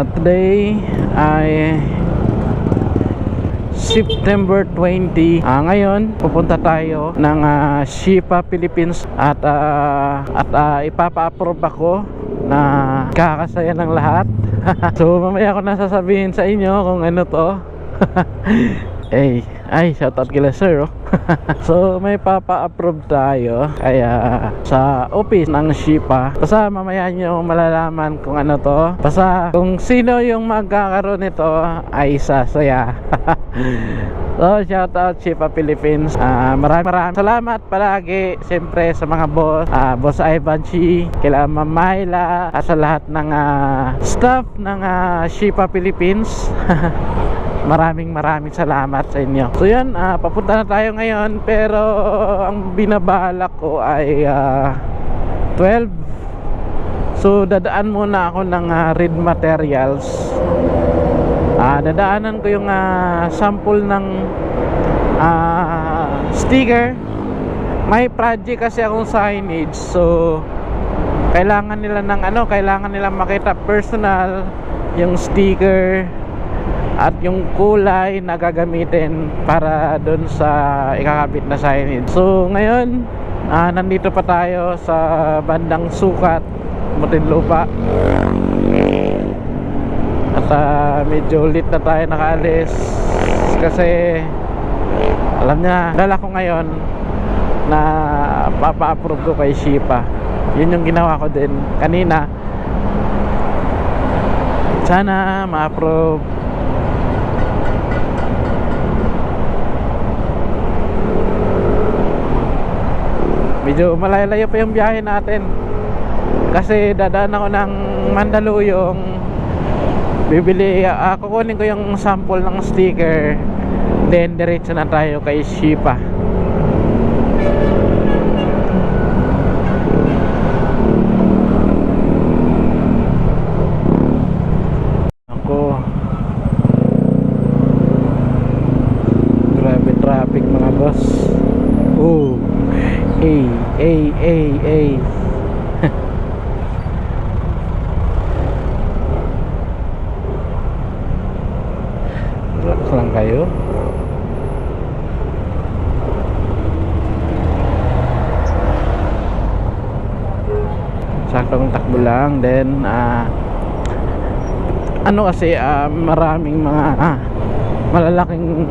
Ah, today ay September 20. Ah, ngayon pupunta tayo ng ah, Shipa Philippines at ah, at ah, ipapa-approve ako na kakasaya ng lahat. so mamaya ko na sasabihin sa inyo kung ano to. Ay, ay, shoutout kila sir oh. so may papa-approve tayo Kaya sa office ng Shipa Basta mamaya nyo malalaman kung ano to. Basta kung sino yung magkakaroon nito ay sasaya. So shoutout Shipa Philippines. Ah, Maraming maraming salamat palagi Siyempre sa mga boss. Ah, Boss Ivan Chi Kila Ma'am At sa lahat ng ah, staff ng ah, Shipa Philippines Maraming maraming salamat sa inyo. So yan, ah, papunta na tayo ngayon pero ang binabalak ko ay ah, 12. So dadaan muna ako ng ah, read materials. Ah, dadaanan ko yung ah, sample ng ah, sticker. May project kasi akong signage. So kailangan nila ng ano, kailangan nila makita personal yung sticker at yung kulay na gagamitin para doon sa ikakabit na signage. So ngayon, ah, nandito pa tayo sa bandang sukat, Muntinlupa. At ah, medyo late na tayo nakaalis kasi alam niya, dala ko ngayon na papa-approve ko kay Shipa. Yun yung ginawa ko din kanina. Sana ma-approve medyo malayo pa yung biyahe natin. Kasi dadaan ako ng Mandaluyong. Bibili uh, kukunin ko yung sample ng sticker. Then diretso na tayo kay Shipa ako. Grabe traffic mga boss. Oh Ay, ay, ay, ay. Relax lang kayo. Saktong takbo lang. Then, ah, ano kasi, ah, maraming mga ah, malalaking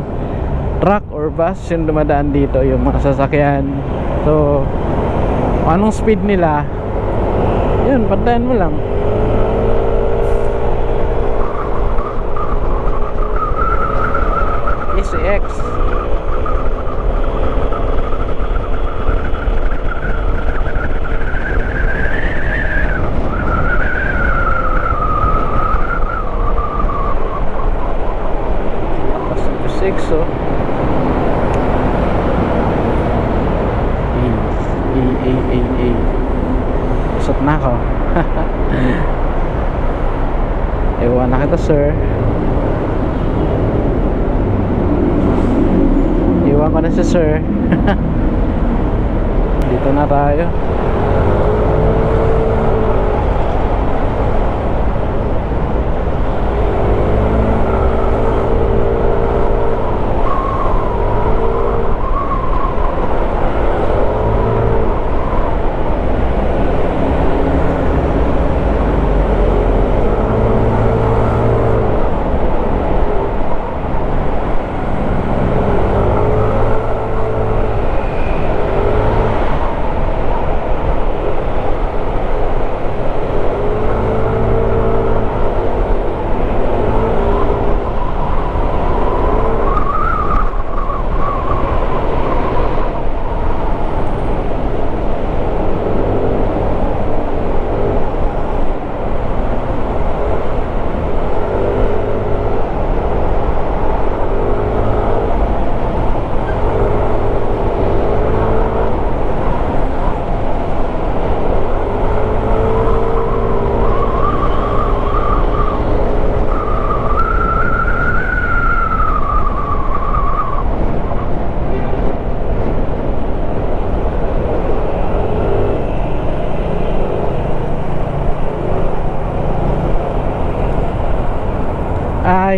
or bus yung dumadaan dito yung mga sasakyan. So anong speed nila? Yun pantayan mo lang. SX Ewan na kita, sir. Iwan ko na si sir. Dito na tayo.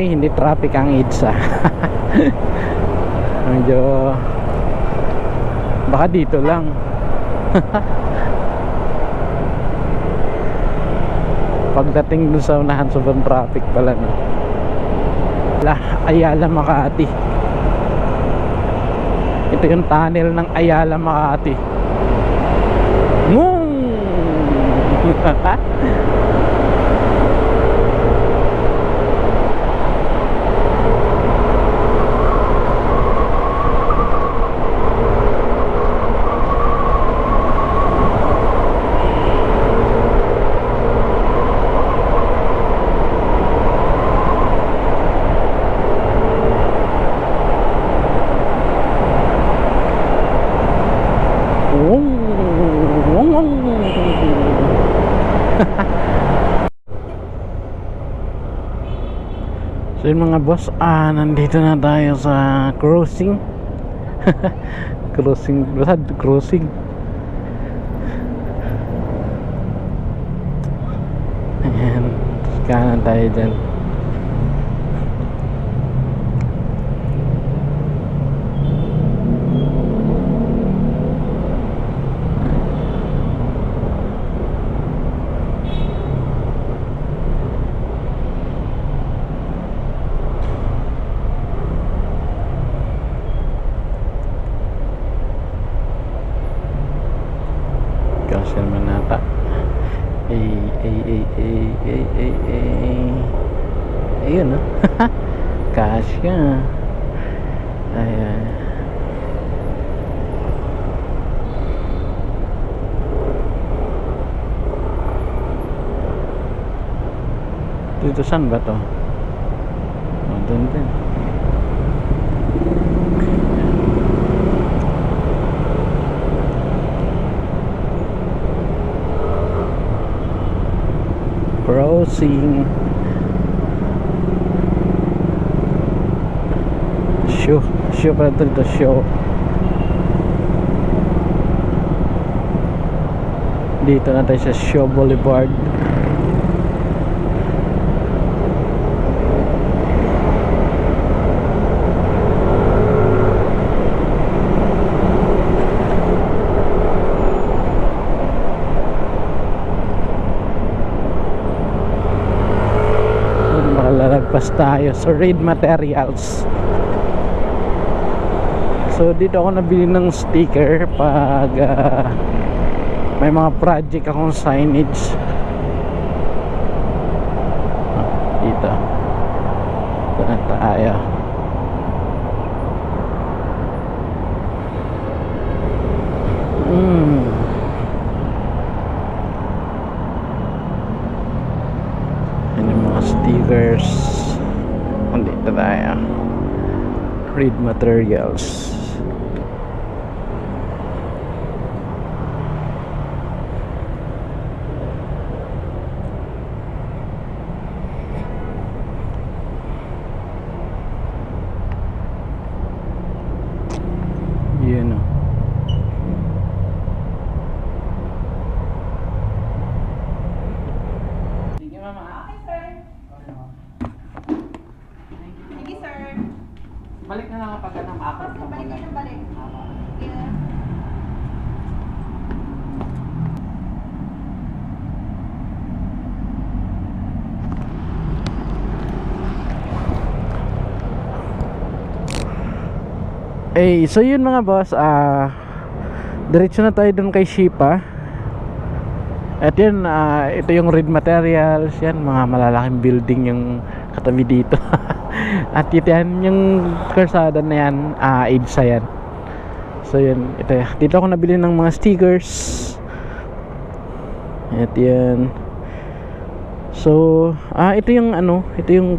Ay hindi traffic ang EDSA medyo baka dito lang. Pagdating dun sa unahan sobrang traffic pala no? La, Ayala Makati. Ito yung tunnel ng Ayala Makati. Ngung! so yun mga boss, ah, nandito na tayo sa crossing. crossing, basta crossing. Ayan, kanan tayo dyan. Kasi naman nata. Ay, ay, ay, ay, ay, ay, ay. Ayun, no? Kasya. Ayan. Dito saan ba to? Oh, dun din. Crossing. Show. Show pala ito dito. Show. Dito na tayo sa Show Boulevard. Makalalagpas tayo sa raid materials. So dito ako nabili ng sticker pag ah, may mga project akong signage Ah, dito ito na tayo mm. Yan yung mga stickers. Andito tayo. Read materials. Yun o. Sige mama. Okay, sir. Thank you, sir. Balik na lang kapag ka ng Ako, sir, balik kayo ng balik. Yeah. Eh, so yun mga boss, ah diretso na tayo dun kay Shipa. At yun, ah, ito yung read materials, yan, mga malalaking building yung katabi dito. At ito yan, yung karsada na yan, ah, EDSA yan. So yun, ito yan. Dito ako nabili ng mga stickers. At yan. So, ah, ito yung ano, ito yung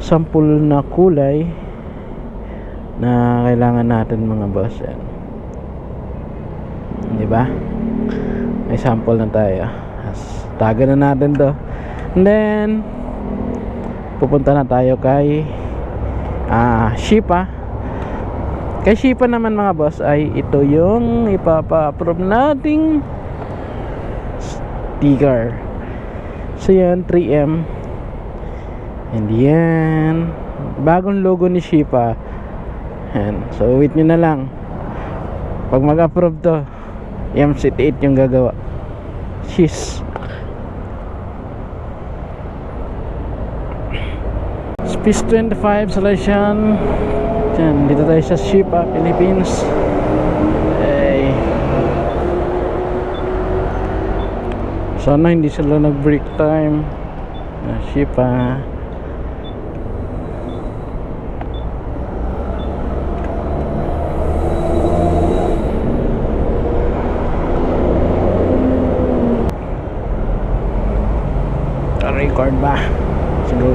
sample na kulay na kailangan natin mga boss yan. Di ba? May sample na tayo. Taga na natin to. And then pupunta na tayo kay ah Shipa. Kay Shipa naman mga boss ay ito yung ipapa-approve nating sticker. So yan 3M And yan. Bagong logo ni Shipa. Yan. So, wait nyo na lang. Pag mag-approve to, MCT8 yung gagawa. Cheese. Space 25 solution. Yan. Dito tayo sa Shipa, Philippines. Ay. Sana hindi sila nag-break time. Ah, Record ba? Siguro.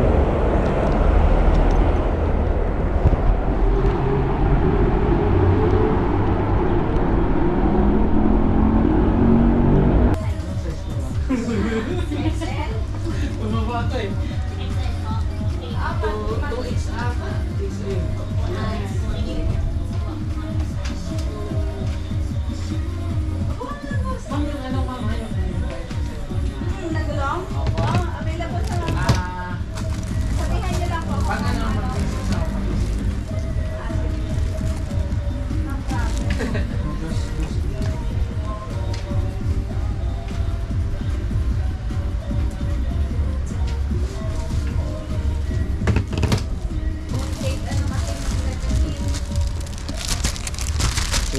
Nagulong?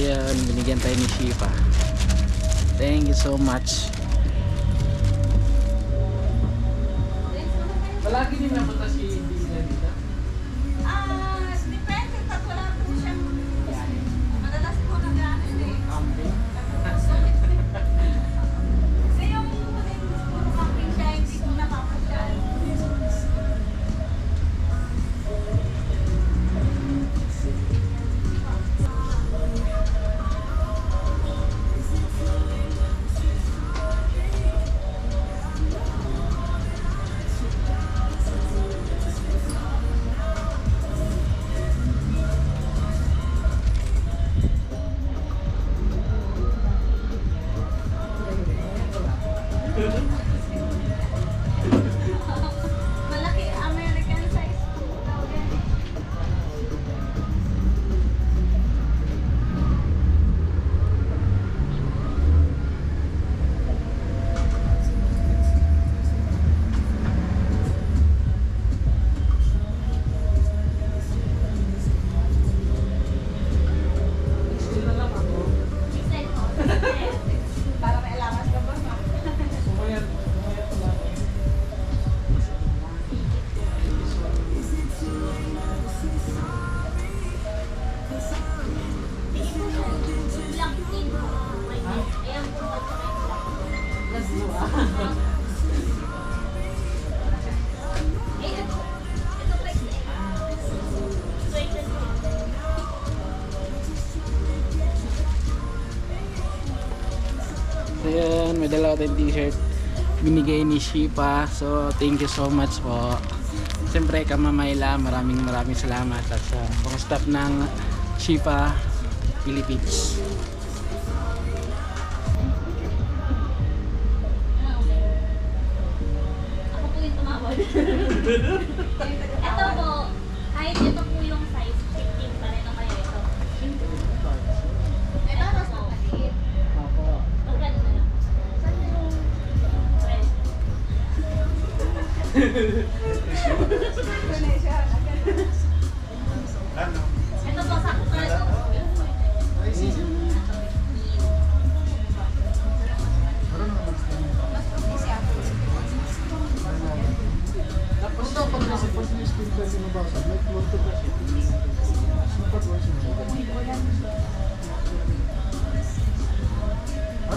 So yan, binigyan tayo ni Shipa. Thank you so much. Palagi din napunta dalawa tayong t-shirt. Binigay ni Shipa. So thank you so much po. Siyempre Kamamayla, maraming maraming salamat at sa buong staff ng Shipa Philippines.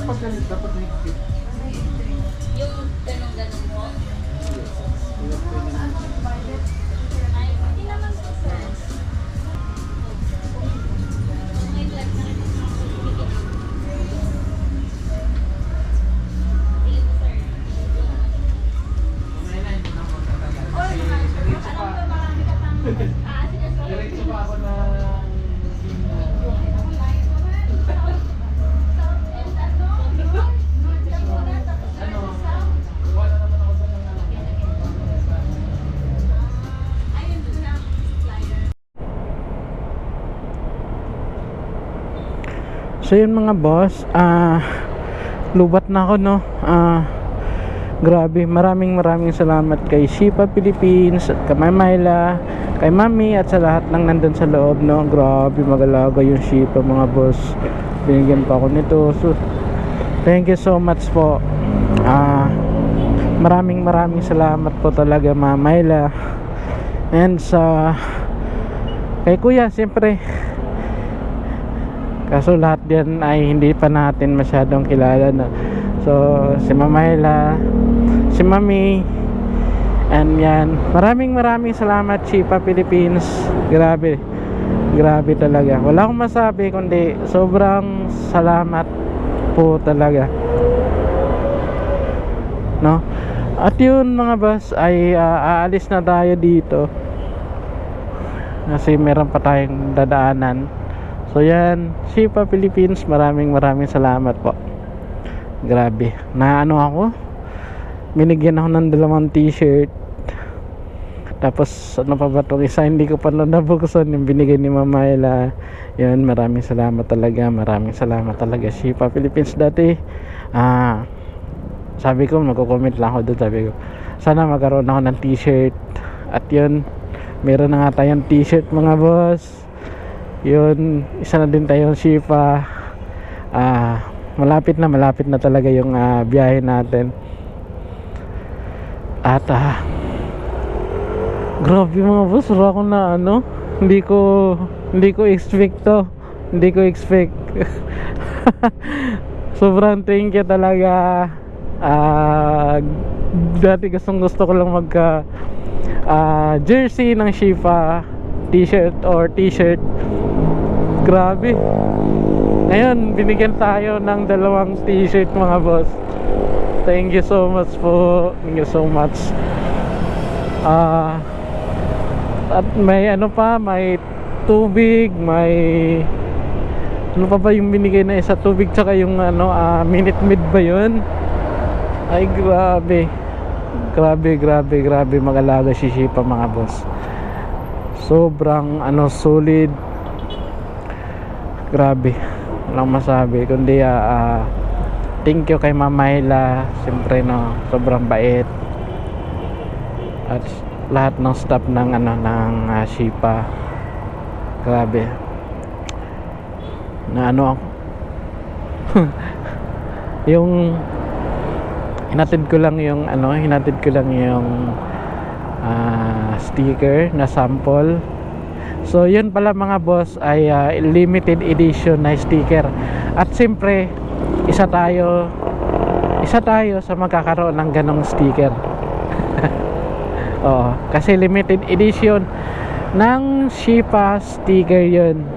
Pag ganit, dapat higpit. Yung ganun-ganun na. Ay, hindi naman po, sir. Kung may black na rin So yun mga boss, ah lubat na ako no. Ah grabe, maraming maraming salamat kay Shipa Philippines at kay Myla, kay Mami at sa lahat ng nandun sa loob no. Grabe magalaga yung Shipa mga boss. Binigyan pa ako nito. So thank you so much po. Ah maraming maraming salamat po talaga Ma'am. And sa kay Kuya, siyempre Kaso lahat yan ay hindi pa natin masyadong kilala na. So, si Mamayla, si Mami, and yan. Maraming maraming salamat, Chipa Philippines. Grabe. Grabe talaga. Wala akong masabi kundi sobrang salamat po talaga. No? At yun mga boss ay ah, aalis na tayo dito. Kasi meron pa tayong dadaanan. So yan, Shipa Philippines, maraming maraming salamat po. Grabe. Na ano ako? Binigyan ako ng dalawang t-shirt. Tapos ano pa ba itong isa hindi ko pa na nabuksan yung binigay ni Mama Ella. Yun, maraming salamat talaga. Maraming salamat talaga Shipa Philippines dati. Ah, sabi ko magko-comment lang ako doon sabi ko. Sana magkaroon ako ng t-shirt. At yun, meron na nga tayong t-shirt mga boss yun isa na din tayong Shifa. Ah malapit na malapit na talaga yung ah, biyahe natin. At ah grabe mga boss wala ko na ano hindi ko hindi ko expect to hindi ko expect. Sobrang thank you talaga. Ah dati gustong gusto ko lang magka ah, jersey ng Shifa t-shirt or t-shirt grabe. Ngayon binigyan tayo ng dalawang t-shirt mga boss. Thank you so much po. Thank you so much. Ah at may ano pa may tubig may ano pa ba yung binigay na isa? Tubig tsaka yung ano ah, minute mid ba yun? Ay grabe. Grabe grabe grabe. Mag-alaga si Shipa mga boss. Sobrang ano solid grabe. Walang masabi kundi ah, ah, thank you kay Mama Hila. Siyempre no sobrang bait. At lahat ng staff ng ano ng ah, Shipa grabe. Na ano ako yung hinatid ko lang yung ano hinatid ko lang yung ah, sticker na sample so yun pala mga boss ay ah, limited edition na sticker. At siyempre isa tayo isa tayo sa magkakaroon ng ganong sticker. Oo, kasi limited edition ng Shipa sticker yun